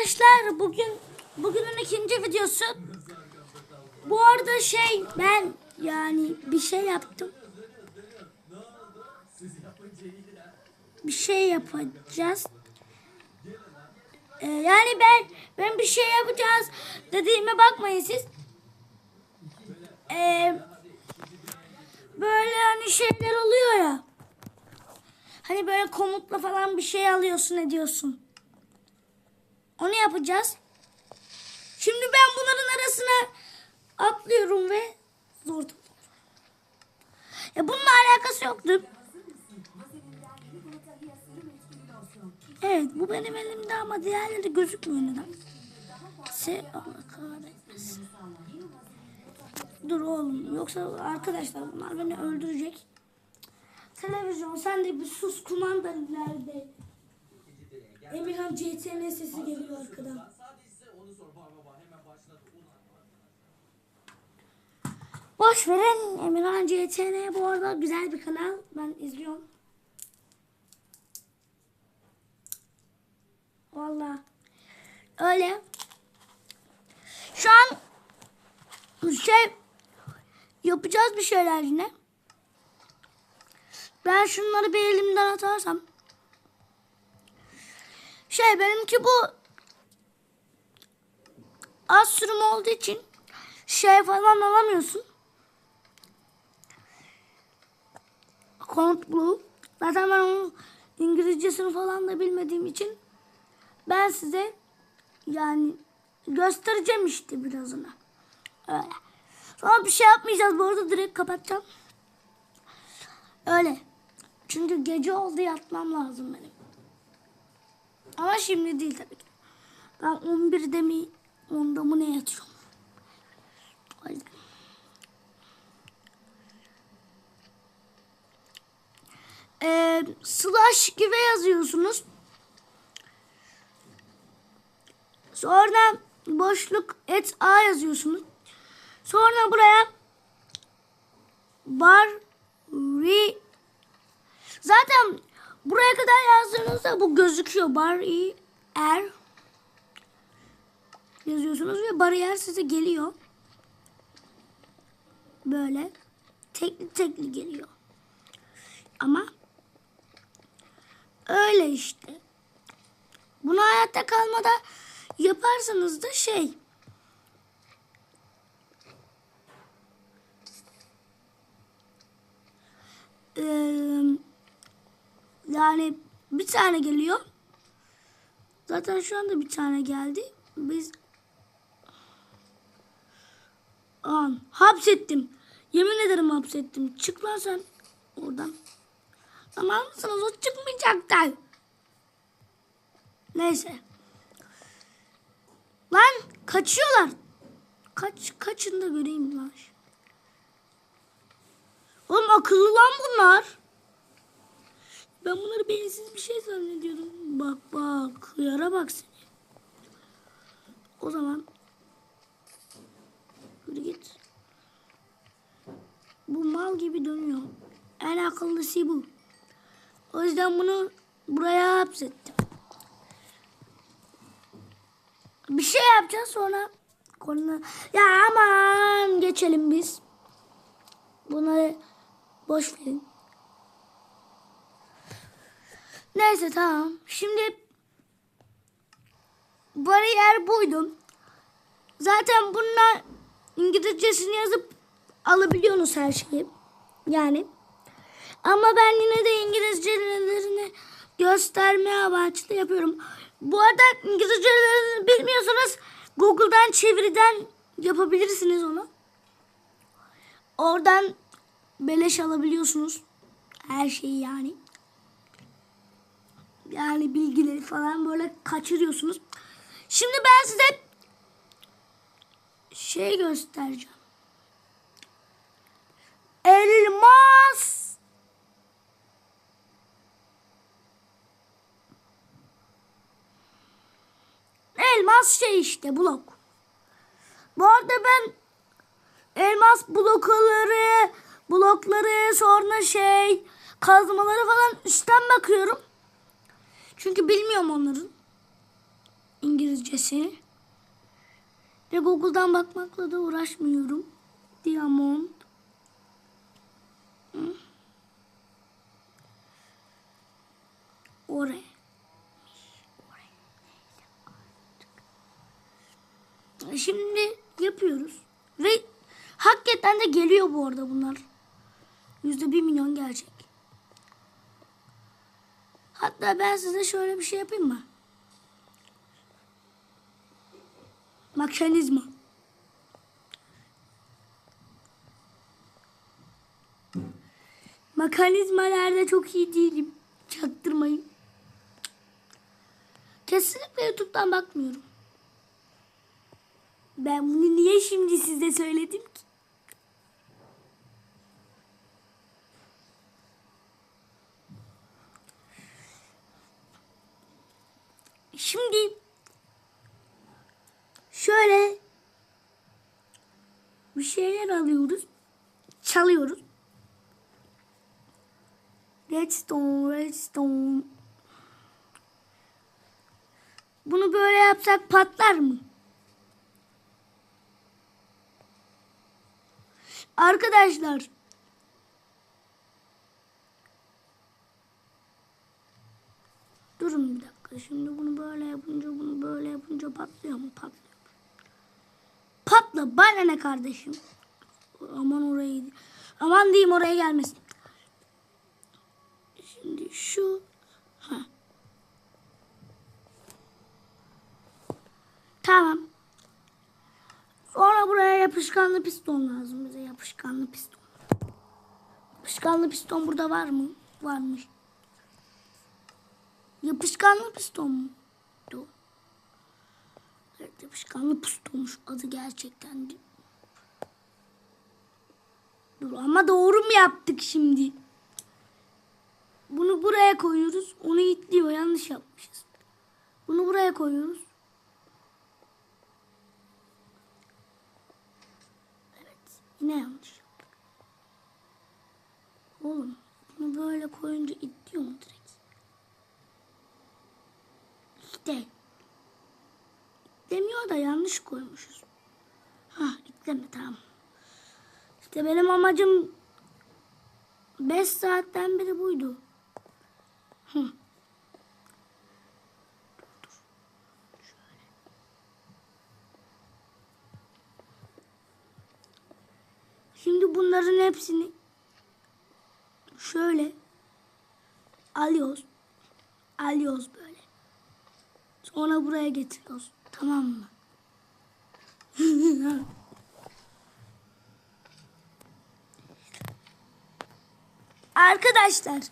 arkadaşlar bugün bugünün ikinci videosu. Bu arada şey ben yani bir şey yaptım. Bir şey yapacağız. Ee, yani ben ben bir şey yapacağız dediğime bakmayın siz. Ee, böyle hani şeyler oluyor ya. Hani böyle komutla falan bir şey alıyorsun ediyorsun. Onu yapacağız. Şimdi ben bunların arasına atlıyorum ve zor. Ya bununla alakası yoktu. Evet bu benim elimde ama diğerleri gözükmüyor neden? Se Allah kahretmesin. Dur oğlum yoksa arkadaşlar bunlar beni öldürecek. Televizyon sen de bir sus kumandan nerede? Emirhan CTN sesi geliyor arkadan. Boş verin Emirhan CTN bu arada güzel bir kanal. Ben izliyorum. Valla öyle. Şu an şey yapacağız bir şeyler yine. Ben şunları bir elimden atarsam. Şey benimki bu az sürüm olduğu için şey falan alamıyorsun. Count Blue. Zaten ben onun İngilizcesini falan da bilmediğim için ben size yani göstereceğim işte birazını. Öyle. Sonra bir şey yapmayacağız bu arada direkt kapatacağım. Öyle. Çünkü gece oldu yatmam lazım benim. Ama şimdi değil tabii ki. Ben 11'de mi 10'da mı ne yatıyorum. O. Ee, slash gibi yazıyorsunuz. Sonra boşluk et a yazıyorsunuz. Sonra buraya bar re Zaten buraya kadar yazdığınızda bu gözüküyor. Bar i er yazıyorsunuz ve bariyer size geliyor. Böyle tekli tekli geliyor. Ama öyle işte. Bunu hayatta kalmada yaparsanız da şey Eee yani bir tane geliyor. Zaten şu anda bir tane geldi. Biz An hapsettim. Yemin ederim hapsettim. Çık lan sen oradan. Tamam mısınız? O çıkmayacaklar. Neyse. Lan kaçıyorlar. Kaç kaçın da göreyim lan. Oğlum akıllı lan bunlar. Ben bunları beyinsiz bir şey zannediyordum. Bak bak. Yara bak seni. O zaman yürü git. Bu mal gibi dönüyor. En akıllısı bu. O yüzden bunu buraya hapsettim. Bir şey yapacağız sonra konu ya aman geçelim biz. Bunları boş verin. Neyse tamam. Şimdi bariyer buydu. Zaten bunlar İngilizcesini yazıp alabiliyorsunuz her şeyi. Yani. Ama ben yine de İngilizcelerini göstermeye amaçlı yapıyorum. Bu arada İngilizcelerini bilmiyorsanız Google'dan çeviriden yapabilirsiniz onu. Oradan beleş alabiliyorsunuz. Her şeyi yani yani bilgileri falan böyle kaçırıyorsunuz. Şimdi ben size şey göstereceğim. Elmas. Elmas şey işte blok. Bu arada ben elmas blokları, blokları sonra şey kazmaları falan üstten bakıyorum. Çünkü bilmiyorum onların. İngiliz İngilizcesi. Ve Google'dan bakmakla da uğraşmıyorum. Diamond. Ore. Şimdi yapıyoruz. Ve hakikaten de geliyor bu arada bunlar. Yüzde bir milyon gelecek. Hatta ben size şöyle bir şey yapayım mı? Mekanizma. Mekanizmalarda çok iyi değilim. Çaktırmayın. Kesinlikle YouTube'dan bakmıyorum. Ben bunu niye şimdi size söyledim ki? Şimdi şöyle bir şeyler alıyoruz. Çalıyoruz. Redstone, redstone. Bunu böyle yapsak patlar mı? Arkadaşlar Durun bir dakika. Şimdi bunu böyle yapınca bunu böyle yapınca patlıyor mu? Patlıyor. Patla. Bana ne kardeşim? Aman orayı. Aman diyeyim oraya gelmesin. Şimdi şu. Ha. Tamam. Sonra buraya yapışkanlı piston lazım bize. Yapışkanlı piston. Yapışkanlı piston burada var mı? Varmış. Yapışkanlı piston mu? Yapışkanlı pistonmuş adı gerçekten. Dur ama doğru mu yaptık şimdi? Bunu buraya koyuyoruz. Onu itliyor. Yanlış yapmışız. Bunu buraya koyuyoruz. Evet. Yine yanlış yaptık. Oğlum bunu böyle koyunca itliyor mu direkt? İşte. Demiyor da yanlış koymuşuz. Ha itleme tamam. İşte benim amacım 5 saatten beri buydu. Hı. Şimdi bunların hepsini şöyle alıyoruz. Alıyoruz böyle. Sonra buraya getiriyoruz. Tamam mı? Arkadaşlar.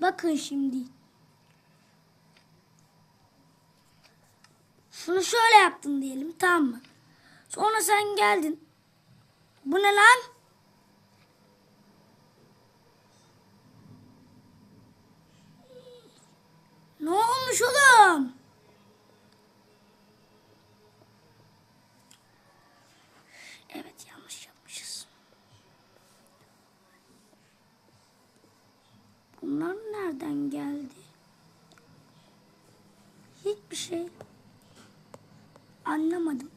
Bakın şimdi. Şunu şöyle yaptın diyelim tamam mı? Sonra sen geldin. Bu ne lan? Ne olmuş oğlum? Evet yanlış yapmışız. Bunlar nereden geldi? Hiçbir şey anlamadım.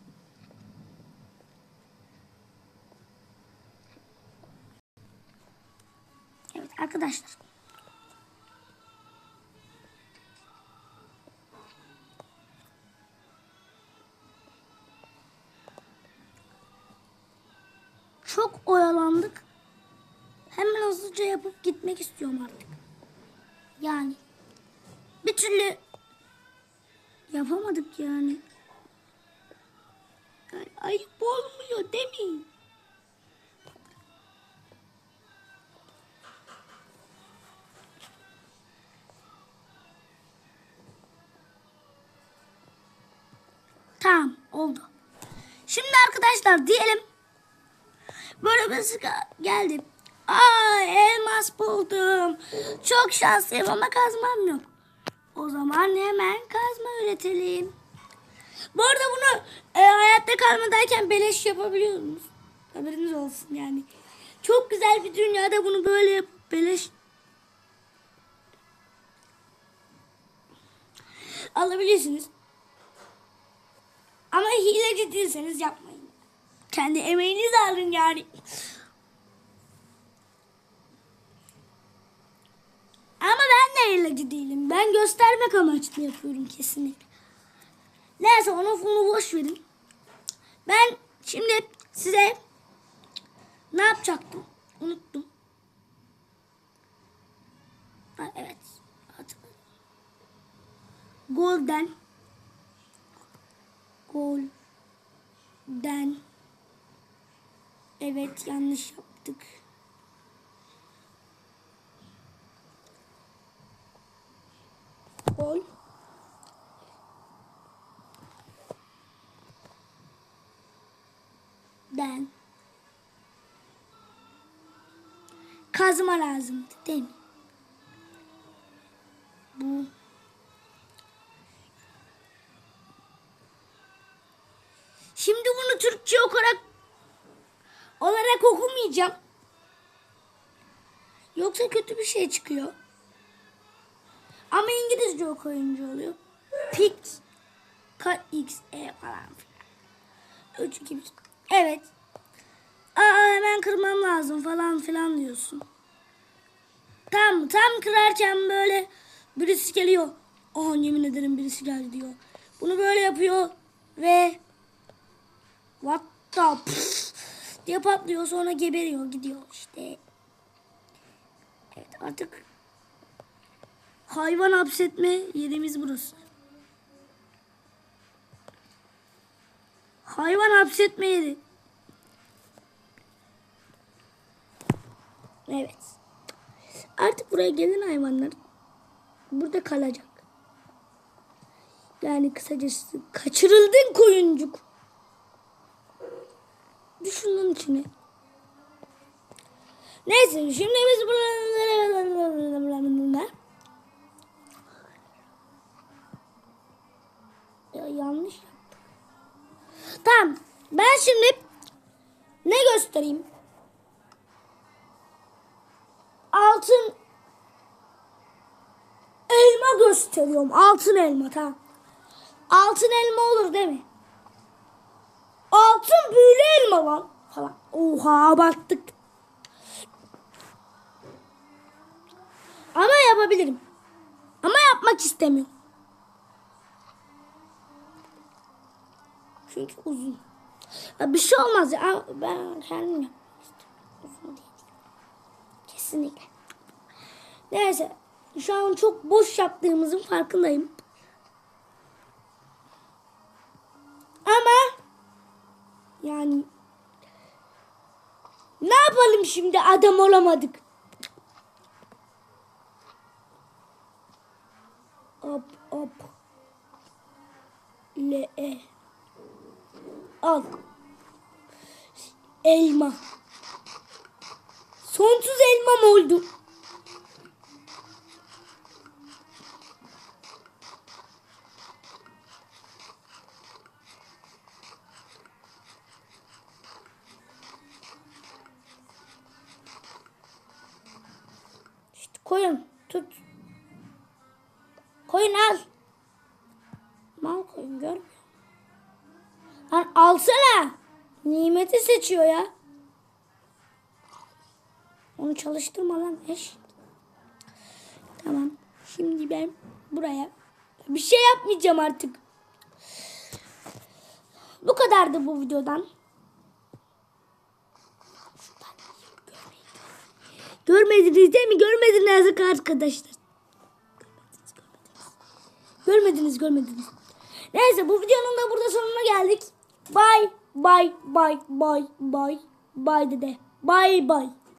Evet arkadaşlar. Çok oyalandık. Hemen hızlıca yapıp gitmek istiyorum artık. Yani bir türlü yapamadık yani. yani ayıp olmuyor değil mi? Tamam oldu. Şimdi arkadaşlar diyelim böyle bir geldim. Aa elmas buldum. Çok şanslıyım ama kazmam yok. O zaman hemen kazma üretelim. Bu arada bunu e, hayatta kalmadayken beleş yapabiliyorsunuz. Haberiniz olsun yani. Çok güzel bir dünyada bunu böyle beleş alabilirsiniz. Ama hileci değilseniz yapmayın. Kendi emeğinizi alın yani. Ama ben de hileci değilim. Ben göstermek amaçlı yapıyorum kesinlikle. Neyse onu bunu boş verin. Ben şimdi size ne yapacaktım? Unuttum. Ha, evet. Golden. Golden. Evet yanlış yaptık. Gol. Den. Kazma lazımdı değil mi? Bu. Şimdi bunu Türkçe olarak olarak okumayacağım. Yoksa kötü bir şey çıkıyor. Ama İngilizce okuyunca oluyor. Pix, K, X, E falan filan. 3, 2, 1. Evet. Aa hemen kırmam lazım falan filan diyorsun. Tam tam kırarken böyle birisi geliyor. Oh yemin ederim birisi geldi diyor. Bunu böyle yapıyor ve what the diye patlıyor sonra geberiyor gidiyor işte. Artık hayvan hapsetme yerimiz burası. Hayvan hapsetme yeri. Evet. Artık buraya gelen hayvanlar burada kalacak. Yani kısacası kaçırıldın koyuncuk. Düşünün içine. Neyse şimdi biz ya yanlış yaptık. Tamam. Ben şimdi ne göstereyim? Altın elma gösteriyorum. Altın elma tamam. Altın elma olur değil mi? Altın büyülü elma lan falan. Oha baktık. Ama yapabilirim. Ama yapmak istemiyorum. Çünkü uzun. Ya bir şey olmaz ya. Ben kendim. Kesinlikle. Neyse. Şu an çok boş yaptığımızın farkındayım. Ama yani ne yapalım şimdi adam olamadık. Hop hop. Le e. Al. Elma. Sonsuz elmam oldu. İşte koyun tut. Koyun al. Mal koyun görmüyor. Lan alsana. Nimeti seçiyor ya. Onu çalıştırma lan eş. Tamam. Şimdi ben buraya bir şey yapmayacağım artık. Bu kadardı bu videodan. Görmediniz değil mi? Görmediniz arkadaşlar. Görmediniz, görmediniz. Neyse bu videonun da burada sonuna geldik. Bye, bye, bye, bye, bye, bye dede. Bye, bye.